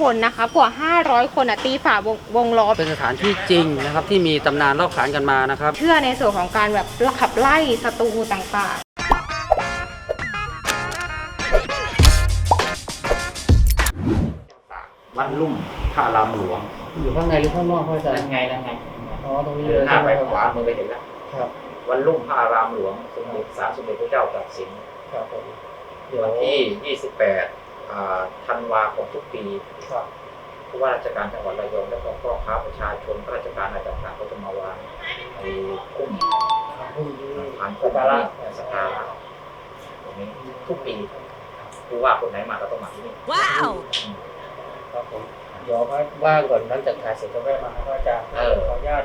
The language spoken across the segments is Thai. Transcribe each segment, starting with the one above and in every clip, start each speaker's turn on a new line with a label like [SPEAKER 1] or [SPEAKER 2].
[SPEAKER 1] คนนะคะกว่า 500 คนอะตีฝ่าวงวงล้อม
[SPEAKER 2] เป็นสถานที่จริงนะครับที่มีตำนานเล่าขานกันมานะครับ
[SPEAKER 1] เชื่อในส่วนของการแบบขับไล่ศัตรูต่าง
[SPEAKER 3] วัดลุ่มพระรามหลวง
[SPEAKER 2] อยู่ข้างในหรือข้างนอกพ่ออาจาร
[SPEAKER 3] นั่น
[SPEAKER 2] ย์
[SPEAKER 3] ไงนั่นไง
[SPEAKER 2] อ๋อตรงนี้
[SPEAKER 3] เดิ
[SPEAKER 2] เล
[SPEAKER 3] น
[SPEAKER 2] ย
[SPEAKER 3] หน้า
[SPEAKER 2] ใช่ไห
[SPEAKER 3] ไป
[SPEAKER 2] ม
[SPEAKER 3] ขวามือไปเห็นแล้ว
[SPEAKER 2] ครับ
[SPEAKER 3] วัดลุ่มพระอารามหลวงสมเด็จสามสมเด็จพระเจ้าตากสิน
[SPEAKER 2] ครับผมเดี๋ยว
[SPEAKER 3] วันที่ 28อ่า ธันวาของทุกปี
[SPEAKER 2] ครับ
[SPEAKER 3] ผู้ว่าราชการจังหวัดระยองและก็พ่อค้าประชาชนข้าราชการอะไรต่างๆก็จะมาวางไอ้กุ้ง
[SPEAKER 2] ครับผมที่
[SPEAKER 3] ผ่านกุ้งนี่สักการะตรงนี้ทุกปีผู้ว่าคนไหนมาก็ต้องมาที่นี่
[SPEAKER 4] Wow!
[SPEAKER 2] ครับผมเดี๋ยวพักว่างก่อนหลังจากถ่ายเสร็จจะแวะมาครับอาจารย์
[SPEAKER 3] เออ
[SPEAKER 2] ขออนุญาต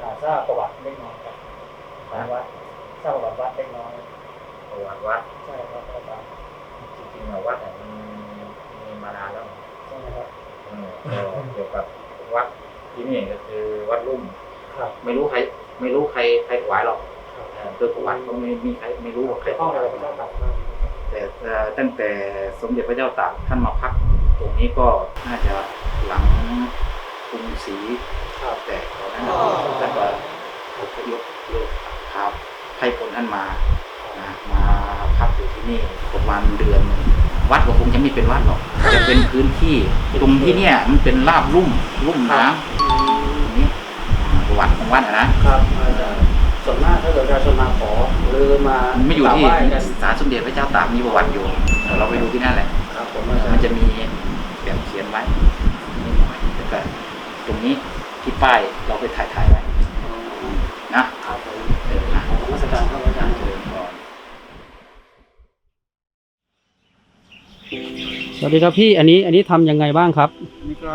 [SPEAKER 2] อ่าทราบประวัติเล็กน้อยครับของวัดทราบประวัติวัดเล็กน้อย
[SPEAKER 3] ประวัติวัด
[SPEAKER 2] ใช่ครับอาจารย์
[SPEAKER 3] จริงๆอะวัดเนี่ยมันมีมานานแล้ว
[SPEAKER 2] ใช่ไหมครับ
[SPEAKER 3] เออเออเกี่ยวกับวัดที่นี่ก็คือวัดลุ่ม
[SPEAKER 2] ครับ
[SPEAKER 3] ไม่รู้ใคร ไม่รู้ใครใครถวายหรอก
[SPEAKER 2] ครับ
[SPEAKER 3] เออคือประวัติก็ไม่มีใครไม่รู้ว่าใครถ
[SPEAKER 2] ห้อง
[SPEAKER 3] วาย
[SPEAKER 2] อะไรก็ต้องตัดมาก
[SPEAKER 3] แต่เอ่อตั้งแต่สมเด็จพระเจ้าตากท่านมาพัก ตรงนี้ก็น่าจะหลังกรุงศรี
[SPEAKER 2] ครับ
[SPEAKER 3] แตกตอนนั้นท่านก็อพยพเลิกครับให้ผลท่านมา นะมาพักอยู่ที่นี่ประมาณเดือนหนึ่ง วัดก็คงจะไม่เป็นวัดหรอกจะเป็นพื้นที่ตรงที่เนี่ย มันเป็นราบลุ่มลุ่มน้ำตรงนี้ประวัติของวัดอะนะ
[SPEAKER 2] ครับอาจารย์ส่วนมากถ้าเกิดประชาชนมาขอหรือมา
[SPEAKER 3] มันไม่อยู่ที่
[SPEAKER 2] กราบไหว้กัน
[SPEAKER 3] ศาลสมเด็จพระเจ้าตากมีประวัติอยู่เดี๋ยวเราไปดูที่นั่นแหละ
[SPEAKER 2] ครับผมอาจาร
[SPEAKER 3] มัน
[SPEAKER 2] ย์
[SPEAKER 3] จะมีแบบเขียนไว้นิดหน่อยแล้วก็ตรงนี้ที่ป้ายเราไปถ่ายถ่ายๆไว้นะครับ
[SPEAKER 2] ผม
[SPEAKER 3] เออนะ
[SPEAKER 2] นมัสการครับอาจารย์
[SPEAKER 3] เจริญพร
[SPEAKER 2] สวัสดีครับพี่อันนี้อันนี้ทำยังไงบ้างครับ
[SPEAKER 5] นี่ก็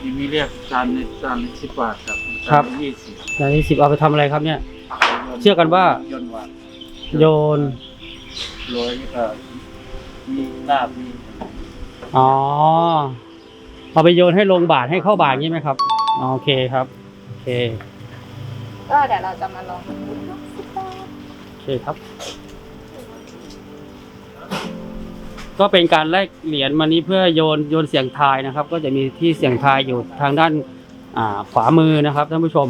[SPEAKER 5] ที่มีเรียกจานในจานในสิบบาทครับ
[SPEAKER 2] ครับ
[SPEAKER 5] จานละยี่สิบ
[SPEAKER 2] อย่างที่สิบเอาไปทำอะไรครับเนี่ย เชื่อกันว่า
[SPEAKER 5] ยนต์หวาน
[SPEAKER 2] โยน
[SPEAKER 5] โรยนี่ก็มีลาบมี
[SPEAKER 2] อ๋อเอาไปโยนให้ลงบาทให้เข้าบาทงี้ไหมครับอ๋อโอเคครับโอเค
[SPEAKER 1] ๆก็เดี๋ยวเราจะมาลองดู
[SPEAKER 2] โอเคครับ ก็เป็นการแลกเหรียญมานี้เพื่อโยนโยนเสียงทายนะครับ ก็จะมีที่เสียงทายอยู่ทางด้านอ่าขวามือนะครับท่านผู้ชม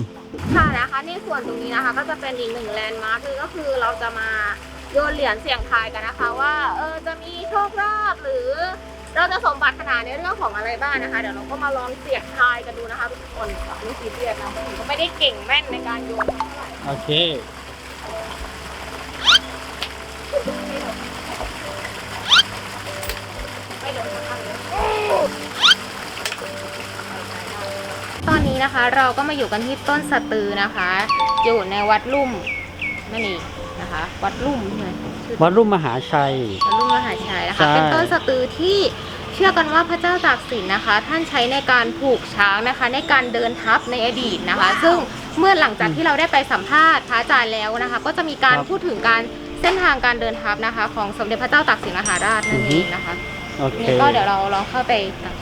[SPEAKER 1] ค่ะนะคะในส่วนตรงนี้นะคะก็จะเป็นอีกหนึ่งแลนด์มาร์คก็คือเราจะมาโยนเหรียญเสี่ยงทายกันนะคะ ว่าเออจะมีโชคลาภหรือเราจะสมบัติขนาดในเรื่องของอะไรบ้างนะคะ เดี๋ยวเราก็มาลองเสี่ยงทายกันดูนะคะทุกคนไม่ซีเรียสนะผมก็ไม่ได้เก่งแม่นในการโยนเท่าไหร่
[SPEAKER 2] โอเค
[SPEAKER 1] ตอนนี้นะคะเราก็มาอยู่กันที่ต้นสะตือนะคะ อยู่ในวัดลุ่มนั่นเองนะคะ วัดลุ่มใช่ไหมชื่อ
[SPEAKER 2] วัดรุ่มมหาชัย
[SPEAKER 1] วัดลุ่มมหาชัยนะ
[SPEAKER 2] ใช่
[SPEAKER 1] คะเป็นต้นสะตือที่เชื่อกันว่าพระเจ้าตากสินนะคะ ท่านใช้ในการผูกช้างนะคะ ในการเดินทัพในอดีตนะคะ ซึ่งเมื่อหลังจากที่เราได้ไปสัมภาษณ์พระอาจารย์แล้วนะคะ ก็จะมีการพูดถึงการเส้นทางการเดินทัพนะคะ ของสมเด็จพระเจ้าตากสินมหาราชนั่นเองนะคะ
[SPEAKER 2] โอเค
[SPEAKER 1] นี่ก็เดี๋ยวเราลองเข้าไปตัก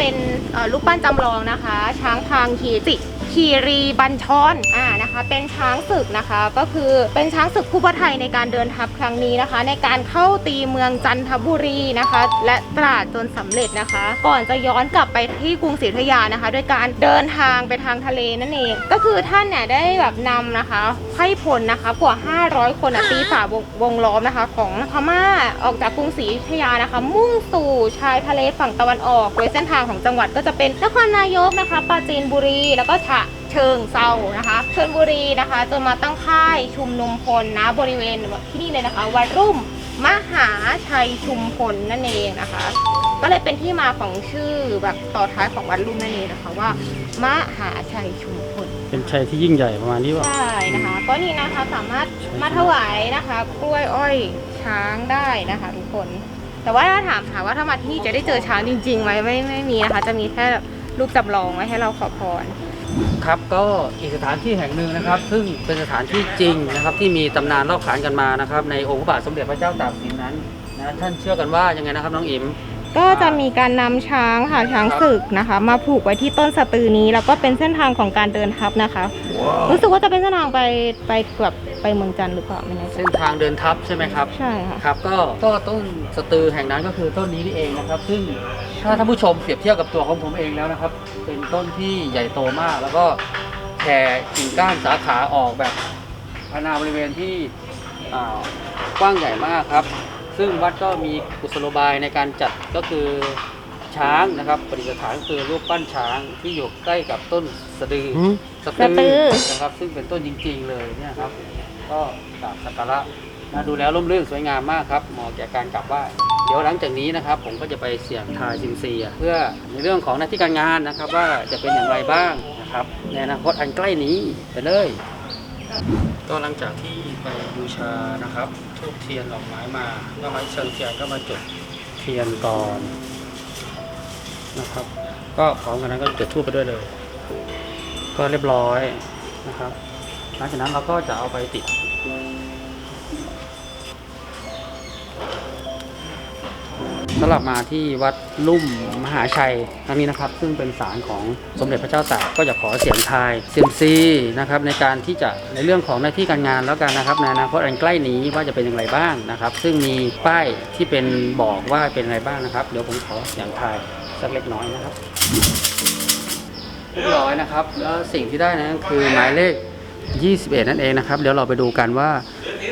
[SPEAKER 1] เป็นรูปปั้นจำลองนะคะ ช้างพางคีจิ คีรีบัญชรอ่านะคะ เป็นช้างศึกนะคะ ก็คือเป็นช้างศึกคู่พระไทยในการเดินทัพครั้งนี้นะคะ ในการเข้าตีเมืองจันทบุรีนะคะ และตราดจนสำเร็จนะคะ ก่อนจะย้อนกลับไปที่กรุงศรีอยุธยานะคะด้วยการเดินทางไปทางทะเลนั่นเอง ก็คือท่านเนี่ยได้แบบนำนะคะไพร่พลนะคะกว่า 500 คนอะตีฝ่าวงวงล้อมนะคะ ของพม่าออกจากกรุงศรีอยุธยานะคะ มุ่งสู่ชายทะเลฝั่งตะวันออกโดยเส้นทางของจังหวัดก็จะเป็นนครนายกนะคะปราจีนบุรี แล้วก็ฉะเชิงเซานะคะชลบุรีนะคะจนมาตั้งค่ายชุมนุมพลนะบริเวณที่นี่เลยนะคะวัดรุ่มมหาชัยชุมพลนั่นเองนะคะ ก็เลยเป็นที่มาของชื่อแบบต่อท้ายของวัดรุ่มนั่นเองนะคะว่ามหาชัยชุมพล
[SPEAKER 2] เป็นชัยที่ยิ่งใหญ่ประมาณนี้ว่า
[SPEAKER 1] ใช่นะคะก็นี่นะคะสามารถมาถวายนะคะ กล้วยอ้อยช้างได้นะคะ ทุกคน แต่ว่าถ้าถามหาว่าถ้ามาที่นี่จะได้เจอช้างจริงๆไหมไม่ไม่มีนะคะ จะมีแค่แบบรูปจำลองไว้ให้เราขอพร
[SPEAKER 2] ครับก็อีกสถานที่แห่งหนึ่งนะครับ ซึ่งเป็นสถานที่จริงนะครับ ที่มีตำนานเล่าขานกันมานะครับ ในองค์พระบาทสมเด็จพระเจ้าตากสินนั้นนะท่านเชื่อกันว่ายังไงนะครับน้องอิม
[SPEAKER 1] ก็จะมีการนำช้างค่ะช้างศึกนะคะ มาผูกไว้ที่ต้นสะตือนี้ แล้วก็เป็นเส้นทางของการเดินทัพนะคะ รู้สึกว่าจะเป็นเส้นทางไปไปเกือบไปเมืองจันทร์หรือเปล่าไม่แน่ใจ
[SPEAKER 2] เส้นทางเดินทัพใช่ไหมครับ
[SPEAKER 1] ใช่ค่ะ
[SPEAKER 2] ครับก็ก็ต้นสตือแห่งนั้นก็คือต้นนี้นี่เองนะครับ ซึ่งถ้าท่านผู้ชมเปรียบเทียบกับตัวของผมเองแล้วนะครับ เป็นต้นที่ใหญ่โตมาก แล้วก็แผ่กิ่งก้านสาขาออกแบบอาณาบริเวณที่อ่ากว้างใหญ่มากครับ ซึ่งวัดก็มีกุศโลบายในการจัดก็คือช้างนะครับประดิษฐานก็คือรูปปั้นช้างที่อยู่ใกล้กับต้นสะดือส
[SPEAKER 1] สะตือ
[SPEAKER 2] นะครับซึ่งเป็นต้นจริงๆเลยเนี่ยครับ ก็กราบสักการะนะดูแล้วร่มรื่นสวยงามมากครับเหมาะแก่การกลับไหว้เดี๋ยวหลังจากนี้นะครับ ผมก็จะไปเสี่ยงทายซิมซีอะเพื่อในเรื่องของหน้าที่การงานนะครับ ว่าจะเป็นอย่างไรบ้างนะครับในอนาคตอันใกล้นี้ไปเลย ก็หลังจากที่ ไปบูชานะครับทูบเทียนดอกไม้มาก็มาเชิญเทียนก็มาจุดเทียนก่อนนะครับ ก็พร้อมกันนั้นก็จุดทูบไปด้วยเลย ก็เรียบร้อยนะครับ หลังจากนั้นเราก็จะเอาไปติด สำหรับมาที่วัดลุ่มมหาชัยครั้งนี้นะครับ ซึ่งเป็นศาลของสมเด็จพระเจ้าตากก็จะขอเสียงทายเซียมซีนะครับในการที่จะในเรื่องของหน้าที่การงานแล้วกันนะครับในอนาคตอันใกล้นี้ว่าจะเป็นอย่างไรบ้างนะครับ ซึ่งมีป้ายที่เป็นบอกว่าเป็นอะไรบ้างนะครับ เดี๋ยวผมขอเสียงทายสักเล็กน้อยนะครับเรียบร้อยนะครับแล้วสิ่งที่ได้นั้นคือหมายเลข 21 นั่นเองนะครับ เดี๋ยวเราไปดูกันว่า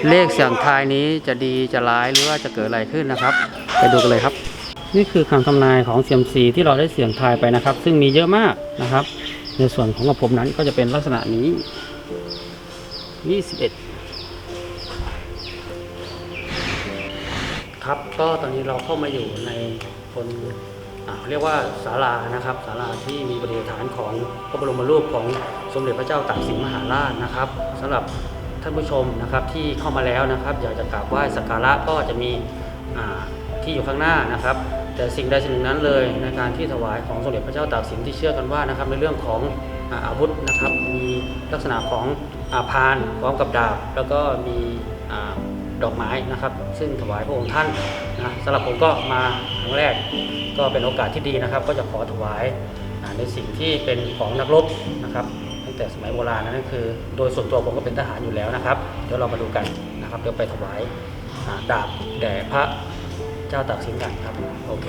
[SPEAKER 2] เลขเสียงทายนี้จะดีจะร้ายหรือว่าจะเกิดอะไรขึ้นนะครับ ไปดูกันเลยครับ นี่คือคำทำนายของเซียมซีที่เราได้เสียงทายไปนะครับ ซึ่งมีเยอะมากนะครับ ในส่วนของกับผมนั้นก็จะเป็นลักษณะนี้ 21 ครับก็ตอนนี้เราเข้ามาอยู่ในคนเรียกว่าศาลานะครับศาลาที่มีประดิษฐานของพระบรมรูปของสมเด็จพระเจ้าตากสินมหาราชนะครับสำหรับท่านผู้ชมนะครับที่เข้ามาแล้วนะครับ อยากจะกราบไหว้สักการะก็จะมีอ่า ที่อยู่ข้างหน้านะครับ แต่สิ่งใดสิ่งหนึ่งนั้นเลยในการที่ถวายของสมเด็จพระเจ้าตากสินที่เชื่อกันว่านะครับในเรื่องของอาวุธนะครับ มีลักษณะของอาพานพร้อมกับดาบ แล้วก็มีอดอกไม้นะครับ ซึ่งถวายพระองค์ท่านนะสำหรับผมก็มาครั้งแรกก็เป็นโอกาสที่ดีนะครับ ก็จะขอถวายในสิ่งที่เป็นของนักรบนะครับ ตั้งแต่สมัยโบราณนั่นคือ โดยส่วนตัวผมก็เป็นทหารอยู่แล้วนะครับ เดี๋ยวเรามาดูกันนะครับ เดี๋ยวไปถวายดาบแด่พระ เจ้าตากสินกันครับ โอเค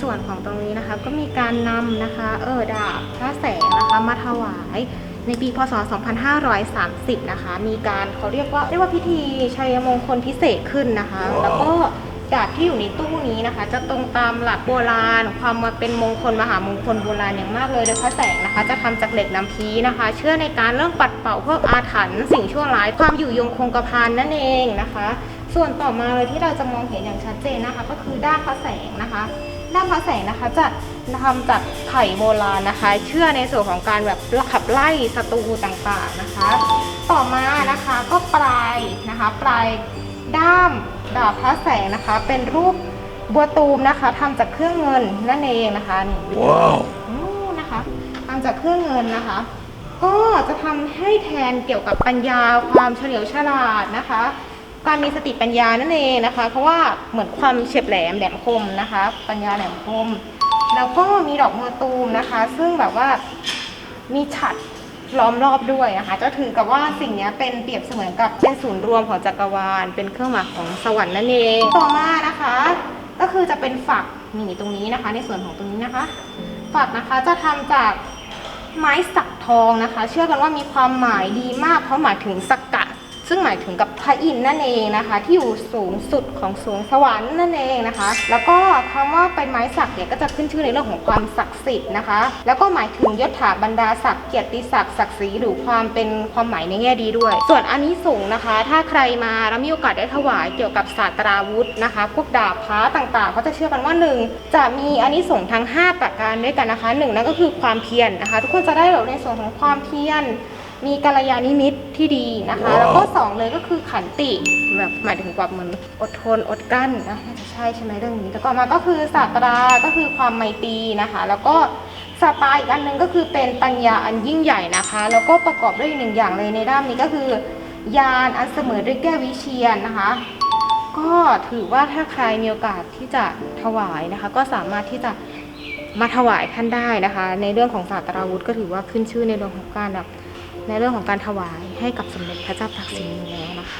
[SPEAKER 1] ส่วนของตรงนี้นะคะก็มีการนำนะคะ เออดาบพระแสง นะคะมาถวายในปีพศ 2530 นะคะ มีการเขาเรียกว่าเรียกว่าพิธีชัยมงคลพิเศษขึ้นนะคะ แล้วก็ดาบที่อยู่ในตู้นี้นะคะ จะตรงตามหลักโบราณ ความมาเป็นมงคลมหามงคลโบราณอย่างมากเลยโดยพระแสงนะคะ จะทำจากเหล็กน้ำพีนะคะ เชื่อในการเรื่องปัดเป่าพวกอาถรรพ์สิ่งชั่วร้ายความอยู่ยงคงกระพันนั่นเองนะคะ ส่วนต่อมาเลยที่เราจะมองเห็นอย่างชัดเจนนะคะ ก็คือด้านพระแสงนะคะด้า นพระแสงนะคะจะทำจากไผ่โบราณนะคะ เชื่อในส่วนของการแบบขับไล่ศัตรูต่างๆนะคะ ต่อมานะคะก็ปลายนะคะ ปลายด้ามดาบพระแสงนะคะ เป็นรูปบัวตูมนะคะทำจากเครื่องเงินนั่นเองนะคะนี่ว้าวนะคะทำจากเครื่องเงินนะคะ ก็จะทำให้แทนเกี่ยวกับปัญญาความเฉลียวฉลาดนะคะ การมีสติปัญญานั่นเองนะคะ เพราะว่าเหมือนความเฉียบแหลมแหลมคมนะคะ ปัญญาแหลมคม แล้วก็มีดอกมะตูมนะคะ ซึ่งแบบว่ามีฉัดล้อมรอบด้วยนะคะจะถือกับว่าสิ่งนี้เป็นเปรียบเสมือนกับเป็นศูนย์รวมของจักรวาล เป็นเครื่องหมายของสวรรค์นั่นเองต่อมานะคะ ก็คือจะเป็นฝักนี่ตรงนี้นะคะ ในส่วนของตรงนี้นะคะฝักนะคะจะทำจากไม้สักทองนะคะ เชื่อกันว่ามีความหมายดีมากเพราะหมายถึงสกัด ซึ่งหมายถึงกับพระอินทร์นั่นเองนะคะ ที่อยู่สูงสุดของสวงสวรรค์นั่นเองนะคะ แล้วก็คำว่าเป็นไม้สักเนี่ยก็จะขึ้นชื่อในเรื่องของความศักดิ์สิทธิ์นะคะ แล้วก็หมายถึงยศถาบรรดาศักดิ์เกียรติศักดิ์ศักดิ์ศรีหรือความเป็นความหมายในแง่ดีด้วย ส่วนอันนี้สงนะคะ ถ้าใครมาแล้วมีโอกาสได้ถวายเกี่ยวกับศาสตราวุธนะคะ พวกดาบพระต่างๆเขาจะเชื่อกันว่าหนึ่งจะมีอันนี้สงทั้ง 5 ประการด้วยกันนะคะหนึ่งนั่นก็คือความเพียรนะคะ ทุกคนจะได้แบบในส่วนของความเพียร มีกัลยาณิมิตรที่ดีนะคะ แล้วก็สองเลยก็คือขันติแบบหมายถึงความเหมือนอดทนอดกลั้นนะน่าจะใช่ใช่ไหมเรื่องนี้แล้วก็มาก็คือศาสตราก็คือความไมตรีนะคะ แล้วก็สตาอีกอันหนึ่งก็คือเป็นปัญญาอันยิ่งใหญ่นะคะ แล้วก็ประกอบด้วยอีกหนึ่งอย่างเลยในด้านนี้ก็คือยานอันเสมอด้วยแก้ววิเชียนนะคะ ก็ถือว่าถ้าใครมีโอกาสที่จะถวายนะคะ ก็สามารถที่จะมาถวายท่านได้นะคะ ในเรื่องของศาสตราวุธก็ถือว่าขึ้นชื่อในเรื่องของการแบบ ในเรื่องของการถวายให้กับสมเด็จพระเจ้าตากสินอยู่แล้วนะคะ